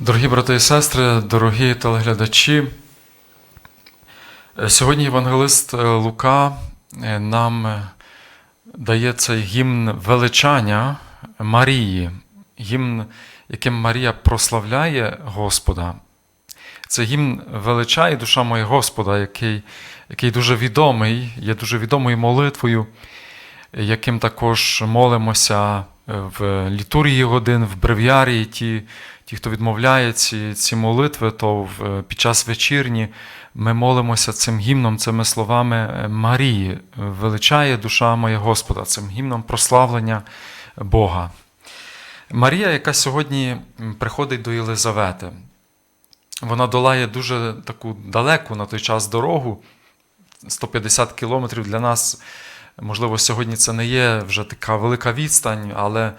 Дорогі брати і сестри, дорогі телеглядачі, сьогодні євангелист Лука е, нам дає цей гімн величання Марії, гімн, яким Марія прославляє Господа. Це гімн величає душа моя Господа, який, який дуже відомий, є дуже відомою молитвою, яким також молимося в літургії годин, в брев'ярії. Ті, ті, хто відмовляє ці, ці молитви, то в, під час вечірні ми молимося цим гімном, цими словами Марії, величає душа моя Господа, цим гімном прославлення Бога. Марія, яка сьогодні приходить до Єлизавети, вона долає дуже таку далеку на той час дорогу, 150 кілометрів для нас. Можливо, сьогодні це не є вже така велика відстань, але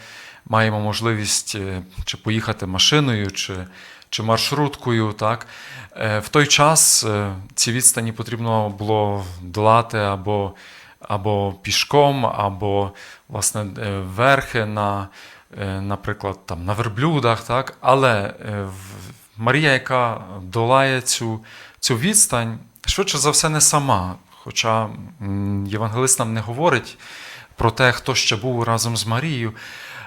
маємо можливість е, чи поїхати машиною, чи, чи маршруткою. Так? Е, В той час е, ці відстані потрібно було долати або, або пішком, або власне, верхи на, наприклад, там, на верблюдах. Так? Але Марія, яка долає цю, цю відстань, швидше за все, не сама. Хоча євангелист нам не говорить про те, хто ще був разом з Марією.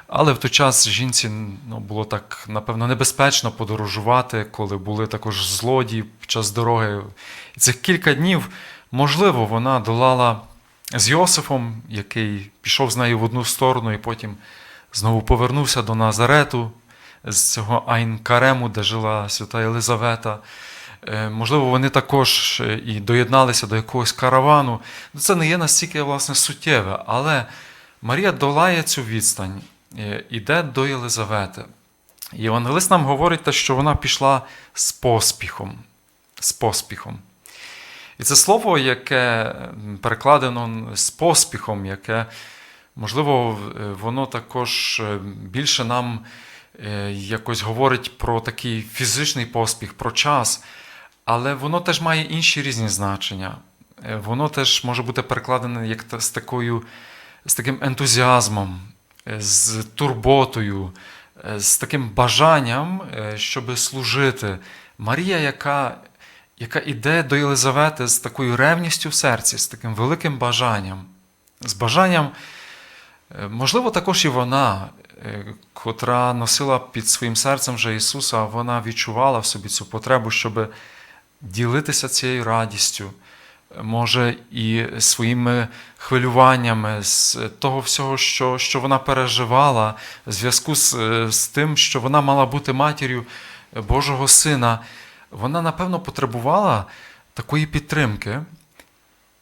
Але в той час жінці ну, було так, напевно, небезпечно подорожувати, коли були також злодії під час дороги. І цих кілька днів, можливо, вона долала з Йосифом, який пішов з нею в одну сторону і потім знову повернувся до Назарету, з цього Айн-Карему, де жила свята Єлизавета. Е, Можливо, вони також е, і доєдналися до якогось каравану. Ну, Це не є настільки власне суттєве, але Марія долає цю відстань, е, іде до Єлизавети. Євангелист нам говорить, те, що вона пішла з поспіхом. З поспіхом. І це слово, яке перекладено з поспіхом, яке, можливо, воно також більше нам якось говорить про такий фізичний поспіх, про час, але воно теж має інші різні значення. Е, Воно теж може бути перекладене як з, такою, з таким ентузіазмом, е, з турботою, е, з таким бажанням, щоб служити. Марія, яка, яка йде до Єлизавети з такою ревністю в серці, з таким великим бажанням, з бажанням, можливо, також і вона, котра носила під своїм серцем вже Ісуса, вона відчувала в собі цю потребу, щоб ділитися цією радістю, може, і своїми хвилюваннями, з того всього, що, що вона переживала, в зв'язку з, з тим, що вона мала бути матір'ю Божого Сина, вона, напевно, потребувала такої підтримки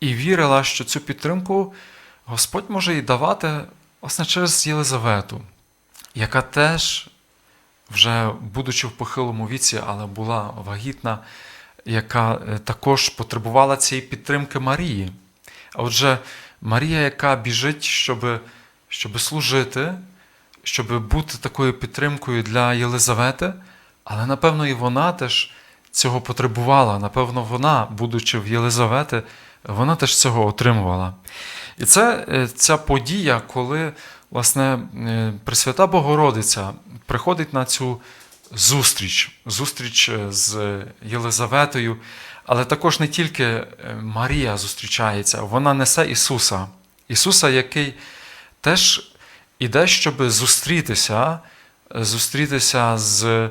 і вірила, що цю підтримку Господь може їй давати власне через Єлизавету, яка теж, вже будучи в похилому віці, але була вагітна, яка е, також потребувала цієї підтримки Марії. Отже, Марія, яка біжить, щоб, щоб служити, щоб бути такою підтримкою для Єлизавети, але напевно і вона теж цього потребувала. Напевно, вона, будучи в Єлизавети, вона теж цього отримувала. І це е, ця подія, коли власне е, Пресвята Богородиця приходить на цю зустріч, зустріч е, з Єлизаветою, але також не тільки е, Марія зустрічається, вона несе Ісуса. Ісуса, який теж іде, щоб зустрітися, зустрітися з, е,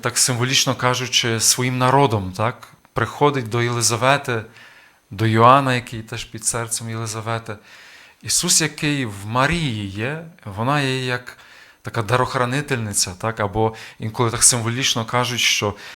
так символічно кажучи, своїм народом. Так? Приходить до Єлизавети, до Йоанна, який теж під серцем Єлизавети. Ісус, який в Марії є, вона є як така дарохранительниця, так? або інколи так символічно кажуть, що